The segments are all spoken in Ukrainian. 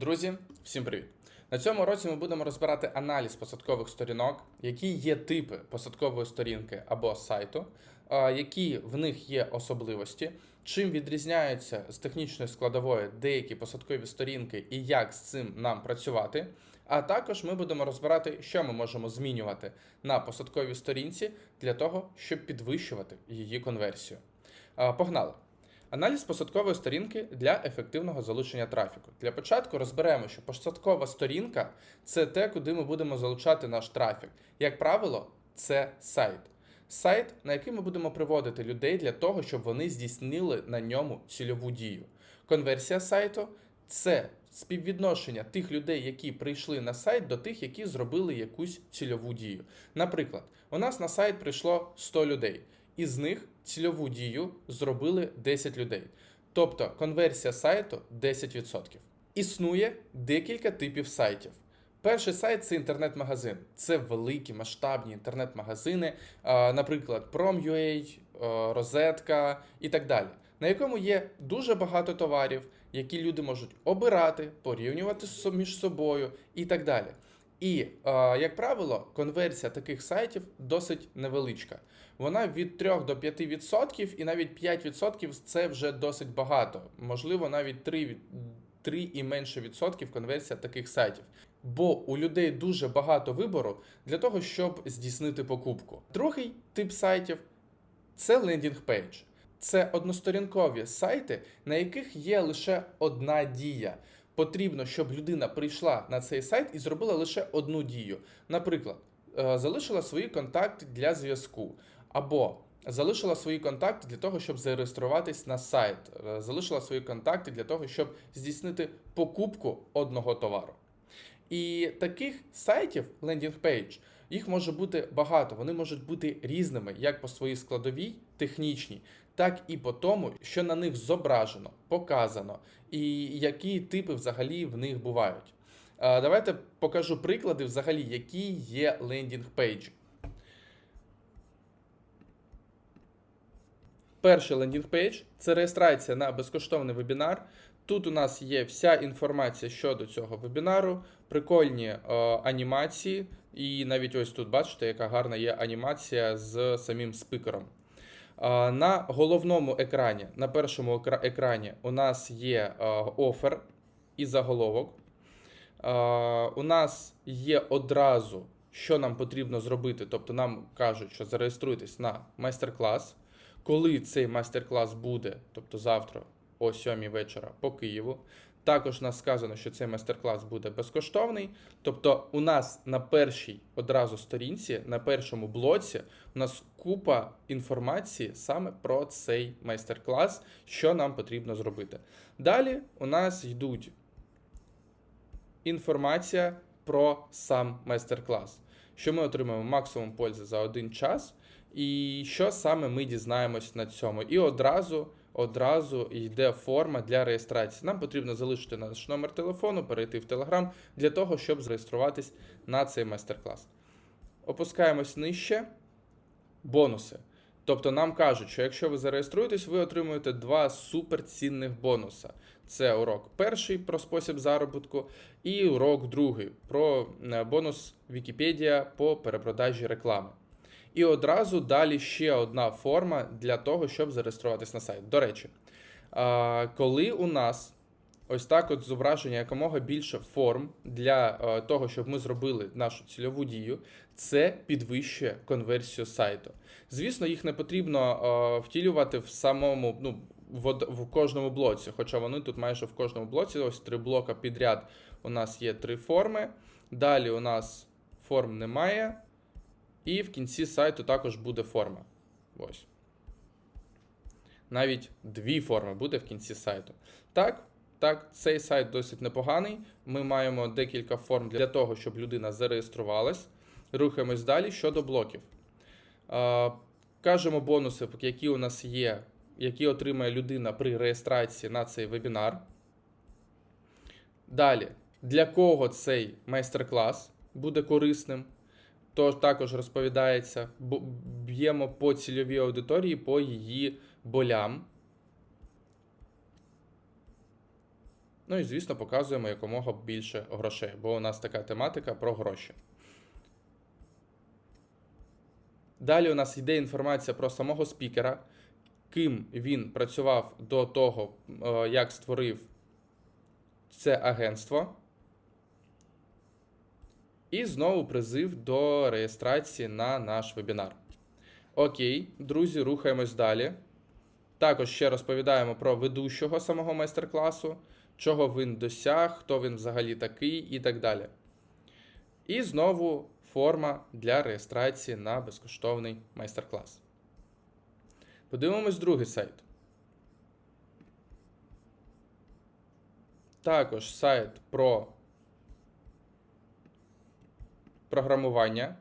Друзі, всім привіт! На цьому році ми будемо розбирати аналіз посадкових сторінок, які є типи посадкової сторінки або сайту, які в них є особливості, чим відрізняються з технічної складової деякі посадкові сторінки і як з цим нам працювати. А також ми будемо розбирати, що ми можемо змінювати на посадковій сторінці для того, щоб підвищувати її конверсію. Погнали! Аналіз посадкової сторінки для ефективного залучення трафіку. Для початку розберемо, що посадкова сторінка це те, куди ми будемо залучати наш трафік. Як правило, це сайт. Сайт, на який ми будемо приводити людей для того, щоб вони здійснили на ньому цільову дію. Конверсія сайту це співвідношення тих людей, які прийшли на сайт, до тих, які зробили якусь цільову дію. Наприклад, у нас на сайт прийшло 100 людей. Із них цільову дію зробили 10 людей. Тобто конверсія сайту 10%. Існує декілька типів сайтів. Перший сайт це інтернет-магазин. Це великі масштабні інтернет-магазини, наприклад, Prom.ua, Розетка і так далі, на якому є дуже багато товарів, які люди можуть обирати, порівнювати між собою і так далі. І, е, як правило, конверсія таких сайтів досить невеличка. Вона від 3 до 5%, і навіть 5% це вже досить багато. Можливо, навіть 3, 3 і менше відсотків конверсія таких сайтів. Бо у людей дуже багато вибору для того, щоб здійснити покупку. Другий тип сайтів це лендінг пейдж. Це односторінкові сайти, на яких є лише одна дія. Потрібно, щоб людина прийшла на цей сайт і зробила лише одну дію. Наприклад, е, залишила свої контакти для зв'язку, або залишила свої контакти для того, щоб зареєструватись на сайт, е, залишила свої контакти для того, щоб здійснити покупку одного товару. І таких сайтів, лендінг пейдж, їх може бути багато. Вони можуть бути різними як по своїй складовій, технічній, так і по тому, що на них зображено, показано, і які типи взагалі в них бувають. Давайте покажу приклади, взагалі, які є лендінг пейджі. Перший лендінг-пейдж це реєстрація на безкоштовний вебінар. Тут у нас є вся інформація щодо цього вебінару, прикольні е, анімації, і навіть ось тут бачите, яка гарна є анімація з самим спикером. На головному екрані, на першому екрані, у нас є офер і заголовок. У нас є одразу, що нам потрібно зробити. Тобто нам кажуть, що зареєструйтесь на майстер-клас. Коли цей майстер-клас буде, тобто завтра о 7 вечора по Києву. Також нас сказано, що цей майстер-клас буде безкоштовний. Тобто, у нас на першій одразу сторінці, на першому блоці, у нас купа інформації саме про цей майстер-клас, що нам потрібно зробити. Далі у нас йдуть інформація про сам майстер-клас, що ми отримаємо максимум пользи за один час, і що саме ми дізнаємось на цьому. І одразу, одразу йде форма для реєстрації. Нам потрібно залишити наш номер телефону, перейти в Telegram для того, щоб зареєструватись на цей майстер-клас. Опускаємось нижче. Бонуси. Тобто нам кажуть, що якщо ви зареєструєтесь, ви отримуєте два суперцінних бонуса. Це урок перший про спосіб заробітку, і урок другий про е, бонус Вікіпедія по перепродажі реклами. І одразу далі ще одна форма для того, щоб зареєструватись на сайт. До речі, коли у нас ось так от зображення якомога більше форм для того, щоб ми зробили нашу цільову дію, це підвищує конверсію сайту. Звісно, їх не потрібно втілювати в самому, ну, в кожному блоці, хоча вони тут майже в кожному блоці, ось три блока підряд. У нас є три форми. Далі у нас форм немає. І в кінці сайту також буде форма. Ось. Навіть дві форми буде в кінці сайту. Так, так, цей сайт досить непоганий. Ми маємо декілька форм для того, щоб людина зареєструвалась. Рухаємось далі щодо блоків. Е, кажемо бонуси, які у нас є, які отримає людина при реєстрації на цей вебінар. Далі, для кого цей майстер-клас буде корисним? То також розповідається, б'ємо по цільовій аудиторії, по її болям. Ну і, звісно, показуємо якомога більше грошей, бо у нас така тематика про гроші. Далі у нас йде інформація про самого спікера, ким він працював до того, е, як створив це агентство. І знову призив до реєстрації на наш вебінар. Окей, друзі, рухаємось далі. Також ще розповідаємо про ведущого самого майстер-класу, чого він досяг, хто він взагалі такий і так далі. І знову форма для реєстрації на безкоштовний майстер-клас. Подивимось другий сайт. Також сайт про програмування.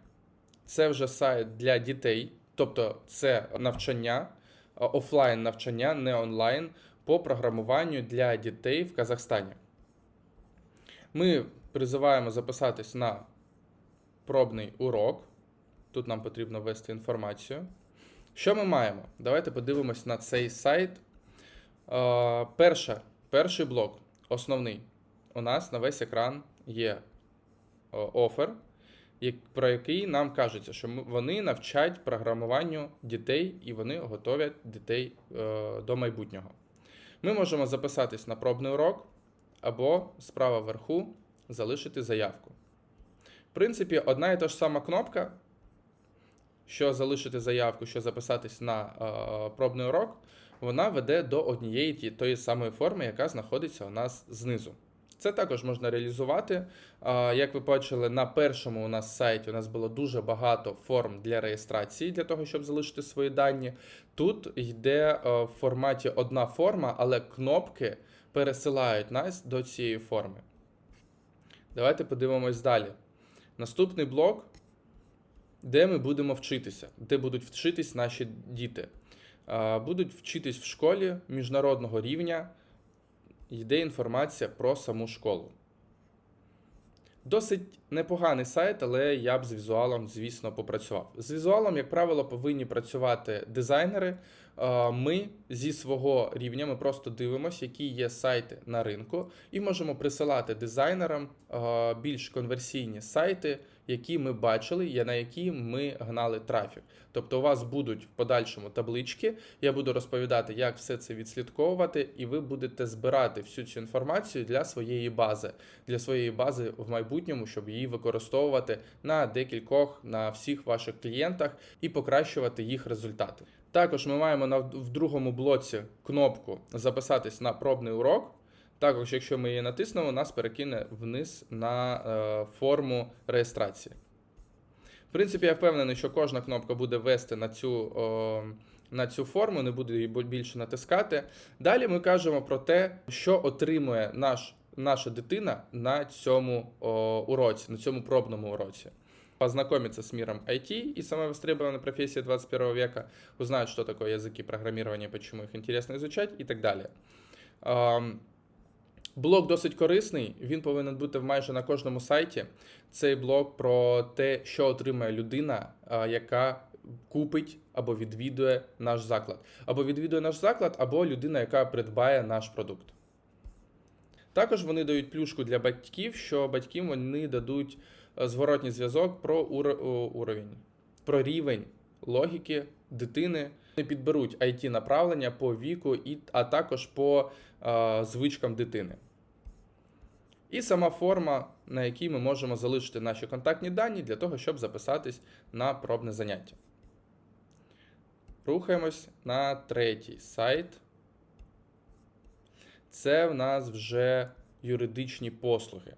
Це вже сайт для дітей, тобто це навчання, офлайн навчання, не онлайн, по програмуванню для дітей в Казахстані. Ми призиваємо записатись на пробний урок. Тут нам потрібно ввести інформацію. Що ми маємо? Давайте подивимось на цей сайт. Е, перша, перший блок, основний. У нас на весь екран є е, офер, про який нам кажеться, що вони навчать програмуванню дітей і вони готовлять дітей е, до майбутнього. Ми можемо записатись на пробний урок або справа вверху залишити заявку. В принципі, одна і та ж сама кнопка, що залишити заявку, що записатись на е, пробний урок, вона веде до однієї ті- тої самої форми, яка знаходиться у нас знизу. Це також можна реалізувати. Як ви бачили, на першому у нас сайті у нас було дуже багато форм для реєстрації, для того, щоб залишити свої дані. Тут йде е, в форматі одна форма, але кнопки пересилають нас до цієї форми. Давайте подивимось далі. Наступний блок, де ми будемо вчитися, де будуть вчитись наші діти. Будуть вчитись в школі міжнародного рівня. Йде інформація про саму школу. Досить непоганий сайт, але я б з візуалом, звісно, попрацював. З візуалом, як правило, повинні працювати дизайнери. Ми зі свого рівня ми просто дивимося, які є сайти на ринку, і можемо присилати дизайнерам більш конверсійні сайти, які ми бачили, на які ми гнали трафік. Тобто у вас будуть в подальшому таблички. Я буду розповідати, як все це відслідковувати, і ви будете збирати всю цю інформацію для своєї бази, для своєї бази в майбутньому, щоб її використовувати на декількох, на всіх ваших клієнтах і покращувати їх результати. Також ми маємо на в другому блоці кнопку записатись на пробний урок. Також, якщо ми її натиснемо, нас перекине вниз на е, форму реєстрації. В принципі, я впевнений, що кожна кнопка буде вести на цю, на цю форму, не буде її більше натискати. Далі ми кажемо про те, що отримує наш, наша дитина на цьому уроці, на цьому пробному уроці. Познакомиться с миром IT и самой востребованной профессии 21 века, узнают, что такое языки программирования, почему их интересно изучать и так далі. Блок досить корисний, він повинен бути майже на кожному сайті. Цей блок про те, що отримає людина, яка купить або відвідує наш заклад. Або відвідує наш заклад, або людина, яка придбає наш продукт. Також вони дають плюшку для батьків, що батькам вони дадуть е, зворотній зв'язок про ур- уровень, про рівень логіки дитини. Вони підберуть it направлення по віку, і, а також по е, звичкам дитини. І сама форма, на якій ми можемо залишити наші контактні дані для того, щоб записатись на пробне заняття. Рухаємось на третій сайт. Це в нас вже юридичні послуги.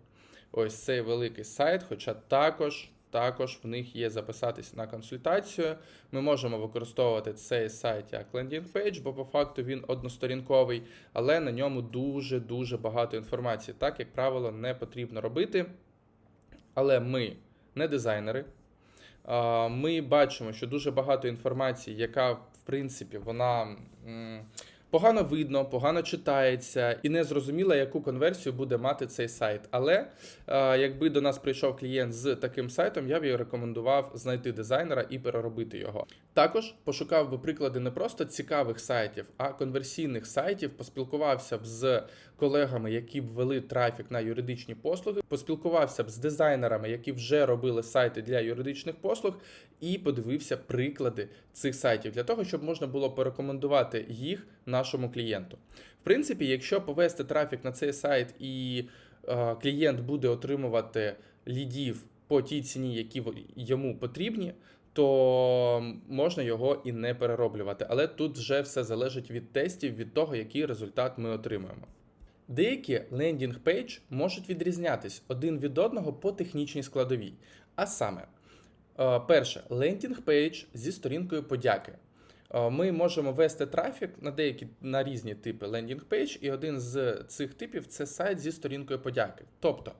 Ось цей великий сайт, хоча також, також в них є записатись на консультацію. Ми можемо використовувати цей сайт як лендінг-пейдж, бо по факту він односторінковий, але на ньому дуже-дуже багато інформації. Так, як правило, не потрібно робити. Але ми не дизайнери. Ми бачимо, що дуже багато інформації, яка, в принципі, вона погано видно, погано читається, і не зрозуміло, яку конверсію буде мати цей сайт. Але а, якби до нас прийшов клієнт з таким сайтом, я б його рекомендував знайти дизайнера і переробити його. Також пошукав би приклади не просто цікавих сайтів, а конверсійних сайтів, поспілкувався б з колегами, які б вели трафік на юридичні послуги, поспілкувався б з дизайнерами, які вже робили сайти для юридичних послуг, і подивився приклади цих сайтів для того, щоб можна було порекомендувати їх нашому клієнту. В принципі, якщо повести трафік на цей сайт і е, клієнт буде отримувати лідів по тій ціні, які йому потрібні, то можна його і не перероблювати. Але тут вже все залежить від тестів, від того, який результат ми отримуємо. Деякі лендінг пейдж можуть відрізнятись один від одного по технічній складовій. А саме, е, перше, лендінг пейдж зі сторінкою подяки. Е, Ми можемо вести трафік на деякі на різні типи лендінг пейдж, і один з цих типів це сайт зі сторінкою подяки. Тобто,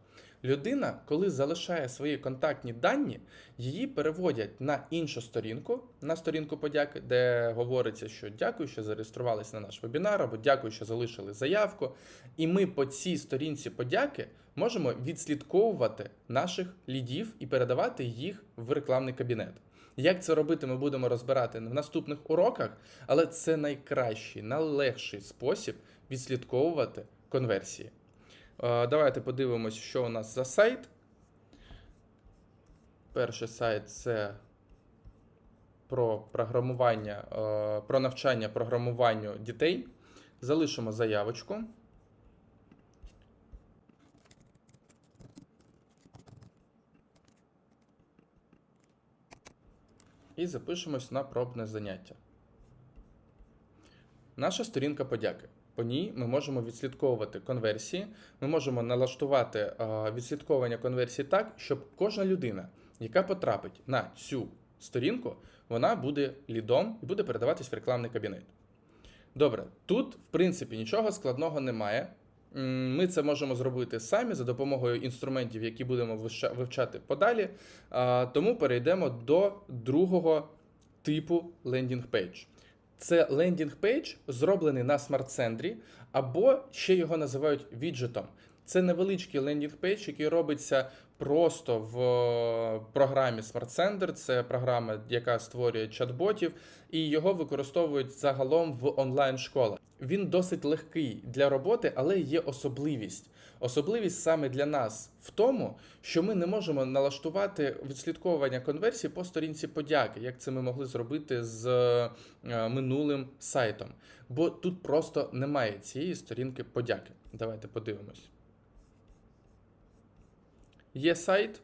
людина, коли залишає свої контактні дані, її переводять на іншу сторінку, на сторінку подяки, де говориться, що дякую, що зареєструвалися на наш вебінар, або дякую, що залишили заявку. І ми по цій сторінці подяки можемо відслідковувати наших лідів і передавати їх в рекламний кабінет. Як це робити, ми будемо розбирати в наступних уроках, але це найкращий, найлегший спосіб відслідковувати конверсії. Е, Давайте подивимось, що у нас за сайт. Перший сайт це про програмування, е, про навчання програмуванню дітей. Залишимо заявочку. І запишемось на пробне заняття. Наша сторінка подяки. По ній ми можемо відслідковувати конверсії. Ми можемо налаштувати відслідковування конверсій так, щоб кожна людина, яка потрапить на цю сторінку, вона буде лідом і буде передаватись в рекламний кабінет. Добре, тут, в принципі, нічого складного немає. Ми це можемо зробити самі за допомогою інструментів, які будемо вивчати подалі. Тому перейдемо до другого типу лендінг пейдж. Це лендінг пейдж, зроблений на смарт-центрі, або ще його називають віджитом. Це невеличкий лендінг пейдж, який робиться просто в е, програмі Smart Sender. Це програма, яка створює чат-ботів, і його використовують загалом в онлайн-школах. Він досить легкий для роботи, але є особливість. Особливість саме для нас в тому, що ми не можемо налаштувати відслідковування конверсії по сторінці подяки, як це ми могли зробити з е, минулим сайтом. Бо тут просто немає цієї сторінки подяки. Давайте подивимось. Є сайт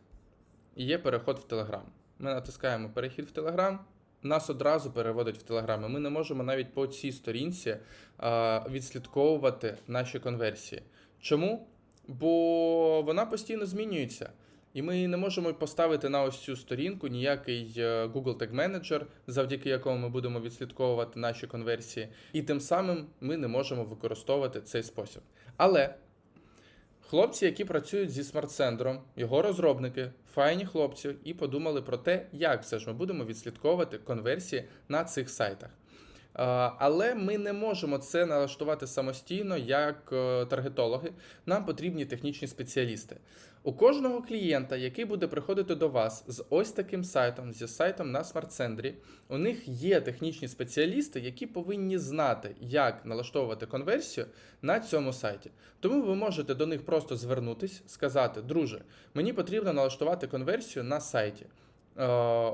є переход в Telegram. Ми натискаємо перехід в Telegram, нас одразу переводить в Telegram. Ми не можемо навіть по цій сторінці відслідковувати наші конверсії. Чому? Бо вона постійно змінюється. І ми не можемо поставити на ось цю сторінку ніякий е, Google Tag Manager, завдяки якому ми будемо відслідковувати наші конверсії, і тим самим ми не можемо використовувати цей спосіб. Але хлопці, які працюють зі смарт-центром, його розробники, файні хлопці, і подумали про те, як все ж ми будемо відслідковувати конверсії на цих сайтах. А, Але ми не можемо це налаштувати самостійно як е, таргетологи. Нам потрібні технічні спеціалісти. У кожного клієнта, який буде приходити до вас з ось таким сайтом, зі сайтом на смарт-центрі, у них є технічні спеціалісти, які повинні знати, як налаштовувати конверсію на цьому сайті. Тому ви можете до них просто звернутись, сказати: друже, мені потрібно налаштувати конверсію на сайті. Е,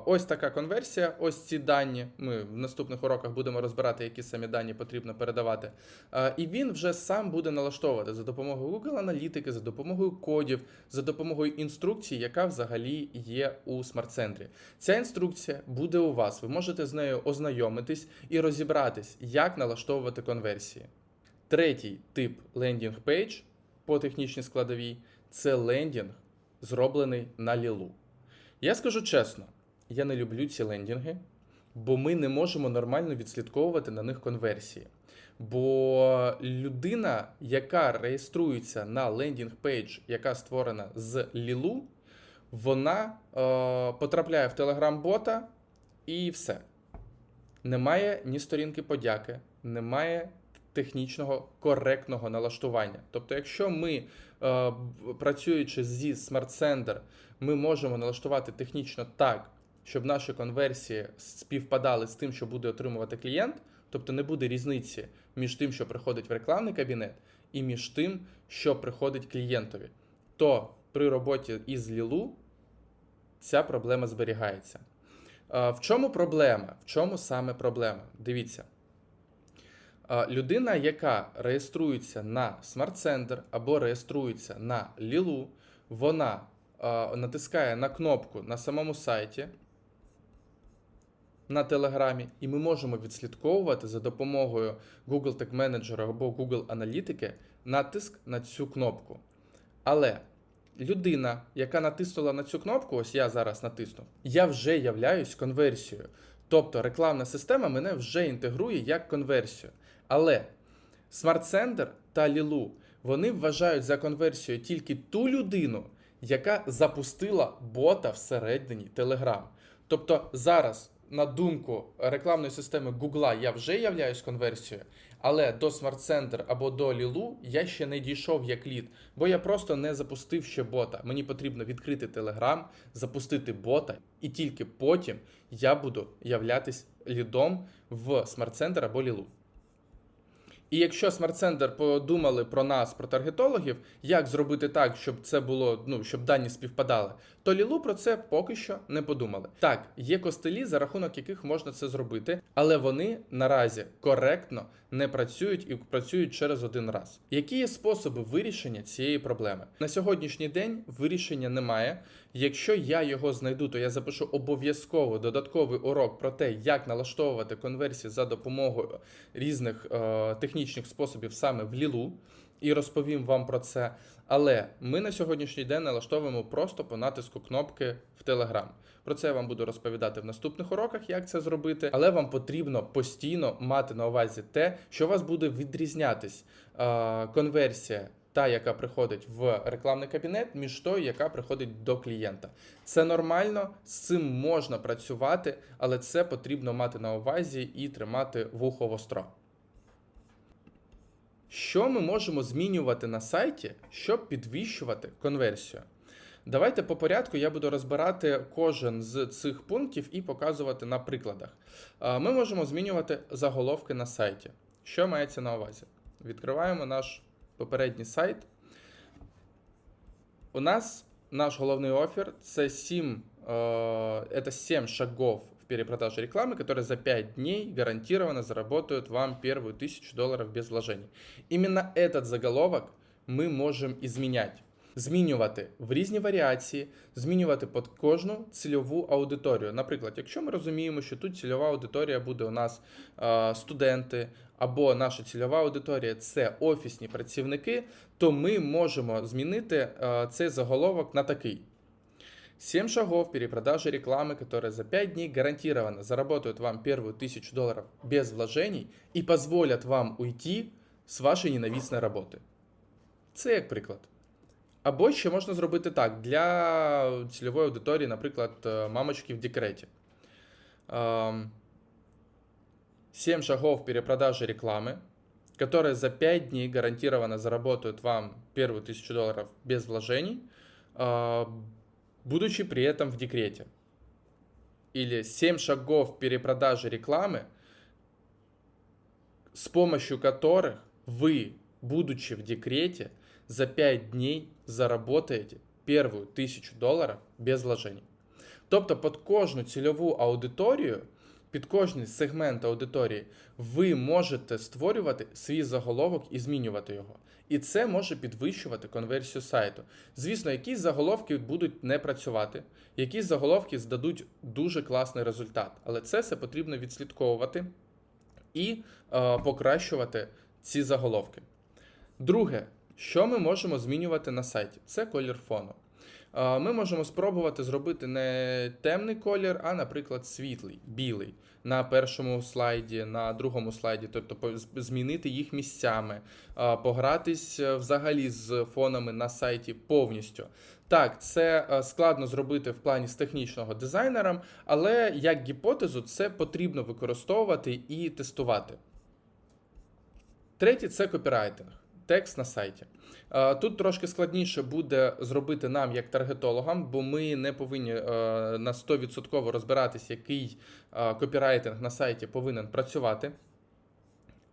Ось така конверсія, ось ці дані. Ми в наступних уроках будемо розбирати, які самі дані потрібно передавати. Е, І він вже сам буде налаштовувати за допомогою Google аналітики, за допомогою кодів, за допомогою інструкції, яка взагалі є у смарт-центрі. Ця інструкція буде у вас. Ви можете з нею ознайомитись і розібратись, як налаштовувати конверсії. Третій тип лендінг пейдж по технічній складовій це лендінг, зроблений на лілу. Я скажу чесно, я не люблю ці лендінги, бо ми не можемо нормально відслідковувати на них конверсії. Бо людина, яка реєструється на лендінг пейдж, яка створена з Лілу, вона е, потрапляє в Telegram-бота і все. Немає ні сторінки подяки, немає технічного коректного налаштування. Тобто, якщо ми, е, працюючи зі Smart Sender, ми можемо налаштувати технічно так, щоб наші конверсії співпадали з тим, що буде отримувати клієнт, тобто не буде різниці між тим, що приходить в рекламний кабінет, і між тим, що приходить клієнтові. То при роботі із Лілу ця проблема зберігається. Е, В чому проблема? В чому саме проблема? Дивіться. Людина, яка реєструється на смарт-центр або реєструється на Лілу, вона натискає на кнопку на самому сайті на Телеграмі, і ми можемо відслідковувати за допомогою Google Tag Manager або Google Аналітики натиск на цю кнопку. Але людина, яка натиснула на цю кнопку, ось я зараз натиснув, я вже являюсь конверсією. Тобто рекламна система мене вже інтегрує як конверсію. Але Smart Sender та Лілу вони вважають за конверсію тільки ту людину, яка запустила бота всередині Telegram. Тобто зараз, на думку рекламної системи Google, я вже являюсь конверсією, але до Smart Center або до Лілу я ще не дійшов як лід, бо я просто не запустив ще бота. Мені потрібно відкрити Telegram, запустити бота, і тільки потім я буду являтись лідом в Smart Center або Лілу. І якщо Smart Center подумали про нас, про таргетологів, як зробити так, щоб це було, ну щоб дані співпадали, то Лілу про це поки що не подумали. Так, є костелі, за рахунок яких можна це зробити, але вони наразі коректно не працюють і працюють через один раз. Які є способи вирішення цієї проблеми? На сьогоднішній день вирішення немає. Якщо я його знайду, то я запишу обов'язково додатковий урок про те, як налаштовувати конверсії за допомогою різних е, технічних способів саме в Лілу, і розповім вам про це. Але ми на сьогоднішній день налаштовуємо просто по натиску кнопки в Telegram. Про це я вам буду розповідати в наступних уроках, як це зробити. Але вам потрібно постійно мати на увазі те, що вас буде відрізнятись е, конверсія. Та, яка приходить в рекламний кабінет, між тою, яка приходить до клієнта. Це нормально, з цим можна працювати, але це потрібно мати на увазі і тримати вухо востро. Що ми можемо змінювати на сайті, щоб підвищувати конверсію? Давайте по порядку я буду розбирати кожен з цих пунктів і показувати на прикладах. Ми можемо змінювати заголовки на сайті. Що мається на увазі? Відкриваємо наш попередній сайт. У нас наш головний офер це 7, э, это 7 шагов в перепродаже рекламы, которые за 5 дней гарантированно заработают вам первую тысячу долларов без вложений. Именно этот заголовок ми можемо изменять. Змінювати в різні варіації, змінювати під кожну цільову аудиторію. Наприклад, якщо ми розуміємо, що тут цільова аудиторія буде у нас е, студенти, або наша цільова аудиторія це офісні працівники, то ми можемо змінити е, цей заголовок на такий. 7 шагов перепродажи рекламы, которые за 5 дней гарантированно заработают вам первую тысячу долларов без вложений и позволят вам уйти з вашої ненависної роботи. Це як приклад. Або ще можна зробити так для цільової аудиторії, наприклад, е, мамочки в декреті. Ем, 7 шагов перепродажи рекламы, которые за 5 дней гарантированно заработают вам первую тысячу долларов без вложений, а, будучи при этом в декрете. Или 7 шагов перепродажи рекламы, с помощью которых вы, будучи в декрете, за 5 дней заработаєте первую тисячу доларів без вложень. Тобто під кожну цільову аудиторію, під кожний сегмент аудиторії, ви можете створювати свій заголовок і змінювати його. І це може підвищувати конверсію сайту. Звісно, якісь заголовки будуть не працювати, якісь заголовки здадуть дуже класний результат, але це все потрібно відслідковувати і е, покращувати ці заголовки. Друге, що ми можемо змінювати на сайті? Це колір фону. Ми можемо спробувати зробити не темний колір, а, наприклад, світлий, білий на першому слайді, на другому слайді, тобто змінити їх місцями, погратись е, взагалі з фонами на сайті повністю. Так, це е, складно зробити в плані з технічного дизайнером, але як гіпотезу це потрібно використовувати і тестувати. Третє це копірайтинг, текст на сайті. Е, Тут трошки складніше буде зробити нам як таргетологам, бо ми не повинні е, на 100% розбиратись, який е, копірайтинг на сайті повинен працювати.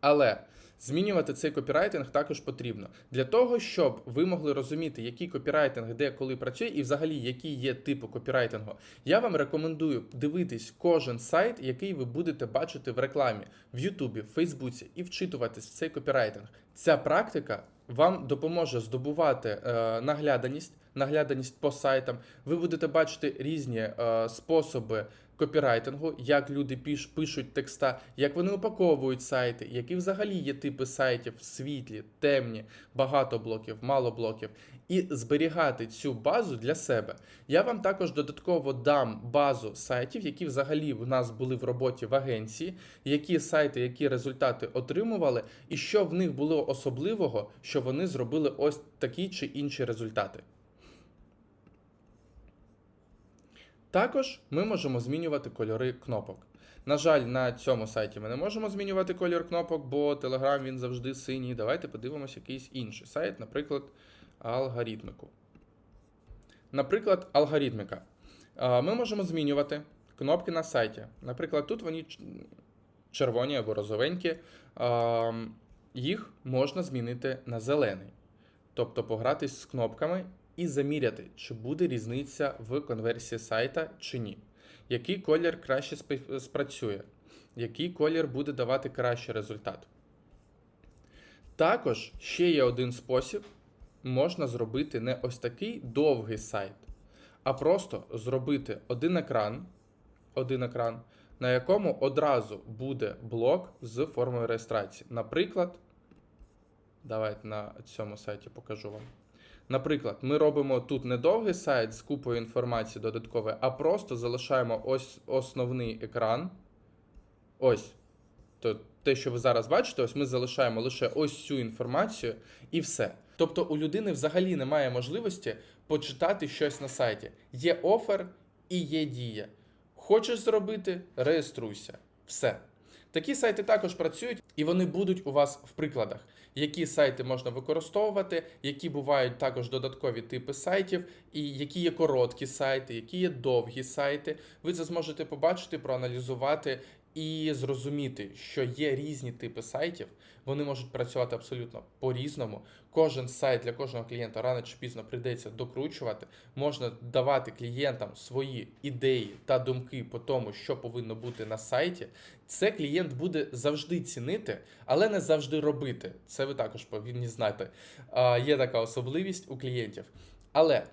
Але Змінювати цей копірайтинг також потрібно для того, щоб ви могли розуміти, який копірайтинг де коли працює, і взагалі які є типи копірайтингу. Я вам рекомендую дивитись кожен сайт, який ви будете бачити в рекламі в Ютубі, в Фейсбуці, і вчитуватись в цей копірайтинг. Ця практика вам допоможе здобувати е, нагляданість, нагляданість по сайтам. Ви будете бачити різні е, способи копірайтингу, як люди пишуть текста, як вони упаковують сайти, які взагалі є типи сайтів світлі, темні, багато блоків, мало блоків, і зберігати цю базу для себе. Я вам також додатково дам базу сайтів, які взагалі в нас були в роботі в агенції, які сайти, які результати отримували, і що в них було особливого, що вони зробили ось такі чи інші результати. Також ми можемо змінювати кольори кнопок. На жаль, на цьому сайті ми не можемо змінювати колір кнопок, бо Telegram він завжди синій. Давайте подивимося якийсь інший сайт, наприклад, алгоритмику. Наприклад, алгоритмика. Ми можемо змінювати кнопки на сайті. Наприклад, тут вони червоні або розовенькі. Їх можна змінити на зелений. Тобто погратись з кнопками і заміряти, чи буде різниця в конверсії сайта чи ні. Який колір краще спрацює, який колір буде давати кращий результат. Також ще є один спосіб: можна зробити не ось такий довгий сайт, а просто зробити один екран, один екран, на якому одразу буде блок з формою реєстрації. Наприклад, давайте на цьому сайті покажу вам. Наприклад, ми робимо тут не довгий сайт з купою інформації додаткової, а просто залишаємо ось основний екран. Ось. То те, що ви зараз бачите, ось ми залишаємо лише ось цю інформацію і все. Тобто у людини взагалі немає можливості почитати щось на сайті. Є офер і є дія. Хочеш зробити, реєструйся. Все. Такі сайти також працюють, і вони будуть у вас в прикладах, які сайти можна використовувати, які бувають також додаткові типи сайтів, і які є короткі сайти, які є довгі сайти. Ви це зможете побачити, проаналізувати і зрозуміти, що є різні типи сайтів, вони можуть працювати абсолютно по-різному. Кожен сайт для кожного клієнта рано чи пізно прийдеться докручувати. Можна давати клієнтам свої ідеї та думки по тому, що повинно бути на сайті. Це клієнт буде завжди цінити, але не завжди робити. Це ви також повинні знати. Є така особливість у клієнтів. Але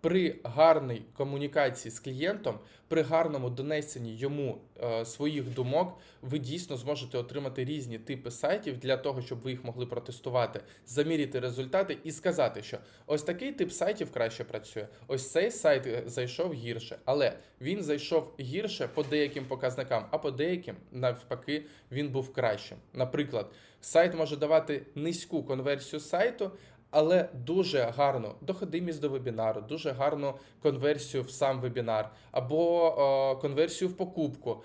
при гарній комунікації з клієнтом, при гарному донесенні йому е, своїх думок, ви дійсно зможете отримати різні типи сайтів для того, щоб ви їх могли протестувати, заміряти результати і сказати, що ось такий тип сайтів краще працює. Ось цей сайт е, зайшов гірше, але він зайшов гірше по деяким показникам, а по деяким навпаки він був кращим. Наприклад, сайт може давати низьку конверсію сайту. Але дуже гарно доходимість до вебінару, дуже гарну конверсію в сам вебінар, або е, конверсію в покупку,